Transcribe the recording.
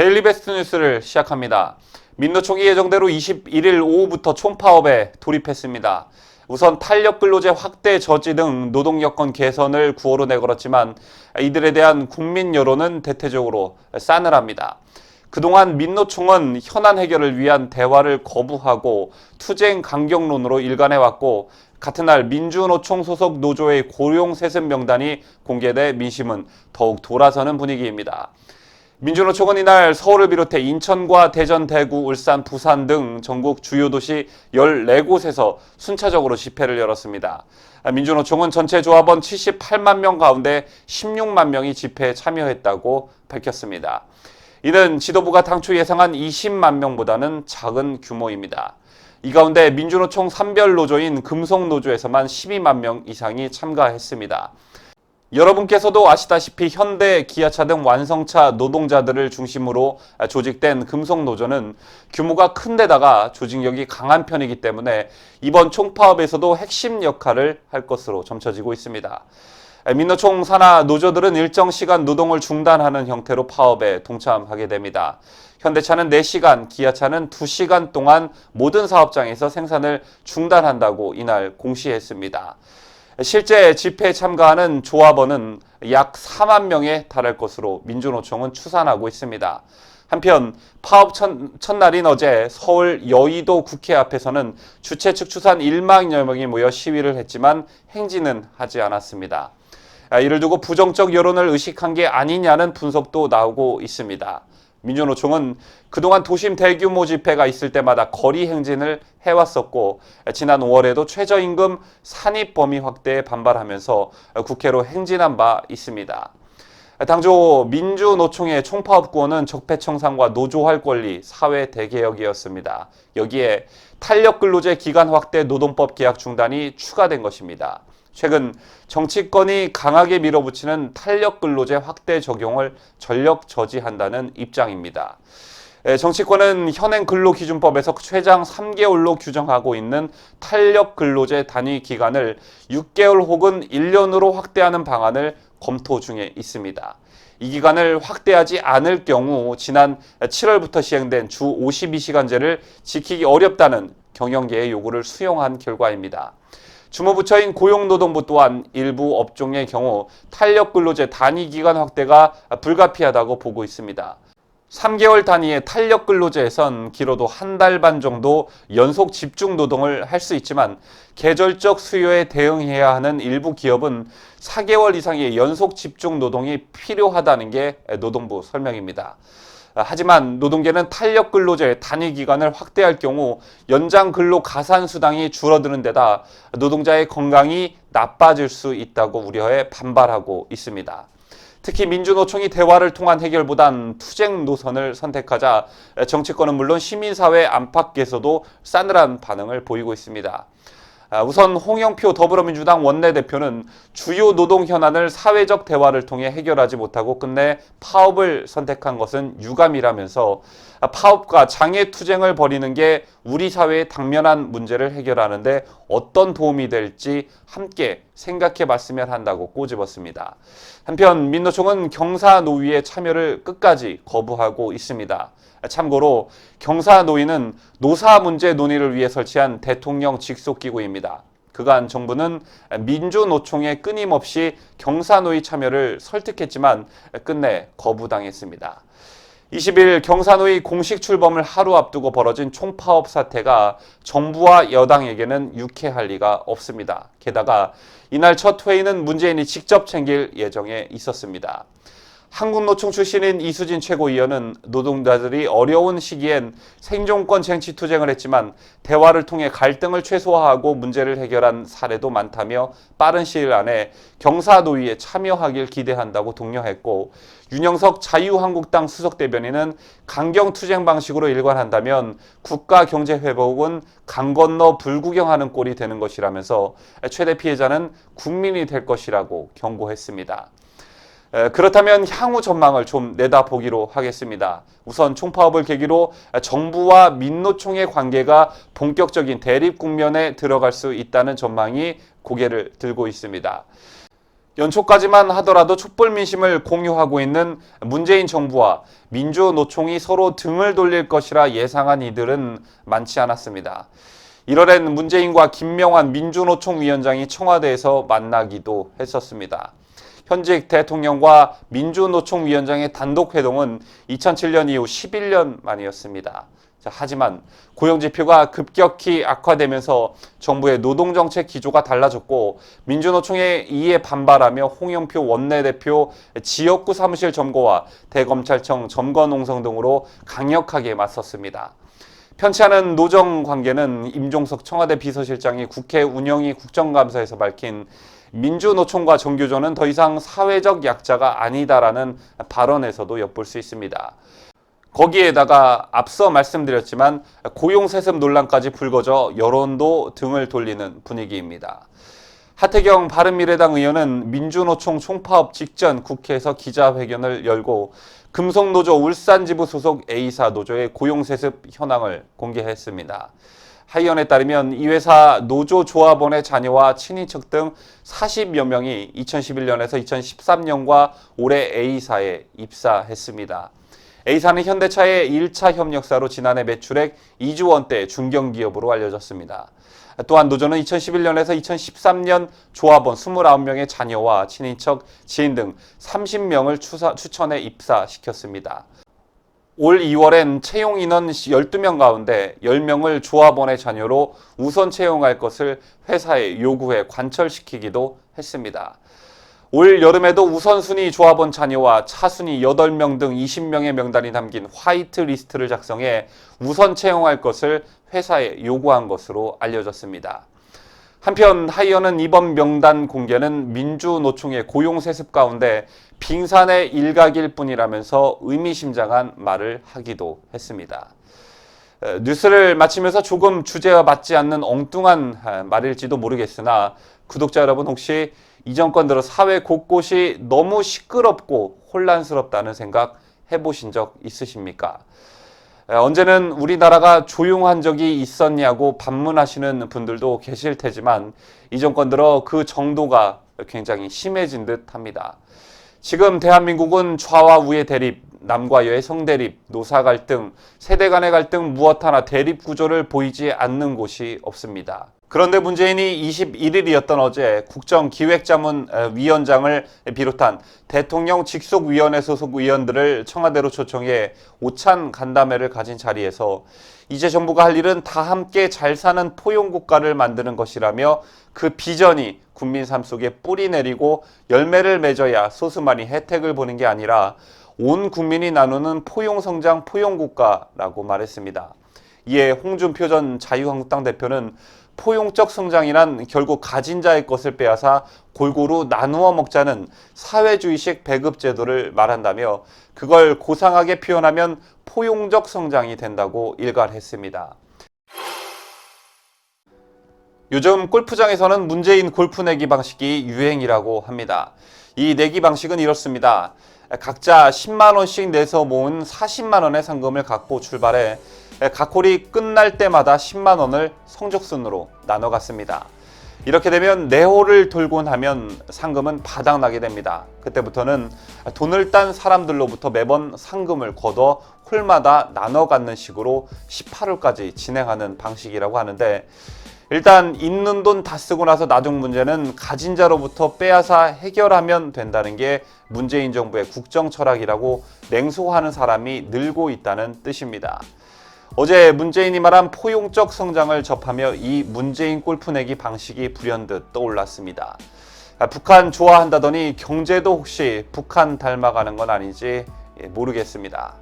데일리 베스트 뉴스를 시작합니다. 민노총이 예정대로 21일 오후부터 총파업에 돌입했습니다. 우선 탄력 근로제 확대 저지 등 노동 여건 개선을 구호로 내걸었지만 이들에 대한 국민 여론은 대체적으로 싸늘합니다. 그동안 민노총은 현안 해결을 위한 대화를 거부하고 투쟁 강경론으로 일관해왔고 같은 날 민주노총 소속 노조의 고용 세습 명단이 공개돼 민심은 더욱 돌아서는 분위기입니다. 민주노 총은 이날 서울을 비롯해 인천과 대전, 대구, 울산, 부산 등 전국 주요 도시 14곳에서 순차적으로 집회를 열었습니다. 민주노총은 전체 조합원 78만 명 가운데 16만 명이 집회에 참여했다고 밝혔습니다. 이는 지도부가 당초 예상한 20만 명보다는 작은 규모입니다. 이 가운데 민주노총 산별 노조인 금속노조에서만 12만 명 이상이 참가했습니다. 여러분께서도 아시다시피 현대 기아차 등 완성차 노동자들을 중심으로 조직된 금속노조는 규모가 큰 데다가 조직력이 강한 편이기 때문에 이번 총파업에서도 핵심 역할을 할 것으로 점쳐지고 있습니다. 민노총 산하 노조들은 일정 시간 노동을 중단하는 형태로 파업에 동참하게 됩니다. 현대차는 4시간, 기아차는 2시간 동안 모든 사업장에서 생산을 중단한다고 이날 공시했습니다. 실제 집회에 참가하는 조합원은 약 4만 명에 달할 것으로 민주노총은 추산하고 있습니다. 한편 파업 첫, 첫날인 어제 서울 여의도 국회 앞에서는 주최 측 추산 1만여 명이 모여 시위를 했지만 행진은 하지 않았습니다. 이를 두고 부정적 여론을 의식한 게 아니냐는 분석도 나오고 있습니다. 민주노총은 그동안 도심 대규모 집회가 있을 때마다 거리 행진을 해왔었고 지난 5월에도 최저임금 산입 범위 확대에 반발하면서 국회로 행진한 바 있습니다. 당초 민주노총의 총파업 구호는 적폐청산과 노조할 권리, 사회 대개혁이었습니다. 여기에 탄력 근로제 기간 확대 노동법 계약 중단이 추가된 것입니다. 최근 정치권이 강하게 밀어붙이는 탄력 근로제 확대 적용을 전력 저지한다는 입장입니다. 정치권은 현행 근로기준법에서 최장 3개월로 규정하고 있는 탄력 근로제 단위 기간을 6개월 혹은 1년으로 확대하는 방안을 검토 중에 있습니다. 이 기간을 확대하지 않을 경우 지난 7월부터 시행된 주 52시간제를 지키기 어렵다는 경영계의 요구를 수용한 결과입니다. 주무부처인 고용노동부 또한 일부 업종의 경우 탄력 근로제 단위 기간 확대가 불가피하다고 보고 있습니다. 3개월 단위의 탄력 근로제에선 길어도 한 달 반 정도 연속 집중 노동을 할 수 있지만 계절적 수요에 대응해야 하는 일부 기업은 4개월 이상의 연속 집중 노동이 필요하다는 게 노동부 설명입니다. 하지만 노동계는 탄력 근로제 단위 기간을 확대할 경우 연장 근로 가산 수당이 줄어드는 데다 노동자의 건강이 나빠질 수 있다고 우려해 반발하고 있습니다. 특히 민주노총이 대화를 통한 해결보단 투쟁 노선을 선택하자 정치권은 물론 시민사회 안팎에서도 싸늘한 반응을 보이고 있습니다. 아, 우선 홍영표 더불어민주당 원내대표는 주요 노동 현안을 사회적 대화를 통해 해결하지 못하고 끝내 파업을 선택한 것은 유감이라면서 아, 파업과 장애 투쟁을 벌이는 게 우리 사회의 당면한 문제를 해결하는데 어떤 도움이 될지 함께 생각해 봤으면 한다고 꼬집었습니다. 한편 민노총은 경사노위의 참여를 끝까지 거부하고 있습니다. 참고로 경사노위는 노사 문제 논의를 위해 설치한 대통령 직속기구입니다. 그간 정부는 민주노총에 끊임없이 경사노위 참여를 설득했지만 끝내 거부당했습니다. 20일 경사노위 공식 출범을 하루 앞두고 벌어진 총파업 사태가 정부와 여당에게는 유쾌할 리가 없습니다. 게다가 이날 첫 회의는 문재인이 직접 챙길 예정에 있었습니다. 한국노총 출신인 이수진 최고위원은 노동자들이 어려운 시기엔 생존권 쟁취 투쟁을 했지만 대화를 통해 갈등을 최소화하고 문제를 해결한 사례도 많다며 빠른 시일 안에 경사노위에 참여하길 기대한다고 독려했고 윤영석 자유한국당 수석 대변인은 강경 투쟁 방식으로 일관한다면 국가 경제 회복은 강 건너 불구경하는 꼴이 되는 것이라면서 최대 피해자는 국민이 될 것이라고 경고했습니다. 그렇다면 향후 전망을 좀 내다보기로 하겠습니다. 우선 총파업을 계기로 정부와 민노총의 관계가 본격적인 대립 국면에 들어갈 수 있다는 전망이 고개를 들고 있습니다. 연초까지만 하더라도 촛불 민심을 공유하고 있는 문재인 정부와 민주노총이 서로 등을 돌릴 것이라 예상한 이들은 많지 않았습니다. 1월엔 문재인과 김명환 민주노총 위원장이 청와대에서 만나기도 했었습니다. 현직 대통령과 민주노총 위원장의 단독 회동은 2007년 이후 11년 만이었습니다. 자, 하지만 고용지표가 급격히 악화되면서 정부의 노동정책 기조가 달라졌고 민주노총에 이에 반발하며 홍영표 원내대표 지역구 사무실 점거와 대검찰청 점거 농성 등으로 강력하게 맞섰습니다. 편치 않은 노정 관계는 임종석 청와대 비서실장이 국회 운영위 국정감사에서 밝힌 민주노총과 정교조는 더 이상 사회적 약자가 아니다라는 발언에서도 엿볼 수 있습니다. 거기에다가 앞서 말씀드렸지만 고용세습 논란까지 불거져 여론도 등을 돌리는 분위기입니다. 하태경 바른미래당 의원은 민주노총 총파업 직전 국회에서 기자회견을 열고 금속노조 울산지부 소속 A사 노조의 고용세습 현황을 공개했습니다. 하 의원에 따르면 이 회사 노조 조합원의 자녀와 친인척 등 40여 명이 2011년에서 2013년과 올해 A사에 입사했습니다. A사는 현대차의 1차 협력사로 지난해 매출액 2조 원대 중견기업으로 알려졌습니다. 또한 노조는 2011년에서 2013년 조합원 29명의 자녀와 친인척, 지인 등 30명을 추사, 추천해 입사시켰습니다. 올 2월엔 채용 인원 12명 가운데 10명을 조합원의 자녀로 우선 채용할 것을 회사에 요구해 관철시키기도 했습니다. 올 여름에도 우선순위 조합원 자녀와 차순위 8명 등 20명의 명단이 담긴 화이트 리스트를 작성해 우선 채용할 것을 회사에 요구한 것으로 알려졌습니다. 한편 하이어는 이번 명단 공개는 민주노총의 고용 세습 가운데 빙산의 일각일 뿐이라면서 의미심장한 말을 하기도 했습니다. 뉴스를 마치면서 조금 주제와 맞지 않는 엉뚱한 말일지도 모르겠으나 구독자 여러분 혹시 이 정권 들어 사회 곳곳이 너무 시끄럽고 혼란스럽다는 생각 해보신 적 있으십니까? 언제는 우리나라가 조용한 적이 있었냐고 반문하시는 분들도 계실 테지만 이 정권 들어 그 정도가 굉장히 심해진 듯 합니다. 지금 대한민국은 좌와 우의 대립, 남과 여의 성대립, 노사 갈등, 세대 간의 갈등 무엇 하나 대립 구조를 보이지 않는 곳이 없습니다. 그런데 문재인이 21일이었던 어제 국정기획자문위원장을 비롯한 대통령 직속위원회 소속 위원들을 청와대로 초청해 오찬 간담회를 가진 자리에서 이제 정부가 할 일은 다 함께 잘 사는 포용국가를 만드는 것이라며 그 비전이 국민 삶 속에 뿌리 내리고 열매를 맺어야 소수만이 혜택을 보는 게 아니라 온 국민이 나누는 포용성장 포용국가라고 말했습니다. 이에 홍준표 전 자유한국당 대표는 포용적 성장이란 결국 가진 자의 것을 빼앗아 골고루 나누어 먹자는 사회주의식 배급 제도를 말한다며 그걸 고상하게 표현하면 포용적 성장이 된다고 일갈했습니다. 요즘 골프장에서는 문재인 골프 내기 방식이 유행이라고 합니다. 이 내기 방식은 이렇습니다. 각자 10만원씩 내서 모은 40만원의 상금을 갖고 출발해 각 홀이 끝날 때마다 10만 원을 성적순으로 나눠 갔습니다. 이렇게 되면 네 홀을 돌고 나면 상금은 바닥나게 됩니다. 그때부터는 돈을 딴 사람들로부터 매번 상금을 걷어 홀마다 나눠 갖는 식으로 18홀까지 진행하는 방식이라고 하는데 일단 있는 돈 다 쓰고 나서 나중 문제는 가진 자로부터 빼앗아 해결하면 된다는 게 문재인 정부의 국정 철학이라고 냉소하는 사람이 늘고 있다는 뜻입니다. 어제 문재인이 말한 포용적 성장을 접하며 이 문재인 골프 내기 방식이 불현듯 떠올랐습니다. 아, 북한 좋아한다더니 경제도 혹시 북한 닮아가는 건 아닌지 예, 모르겠습니다.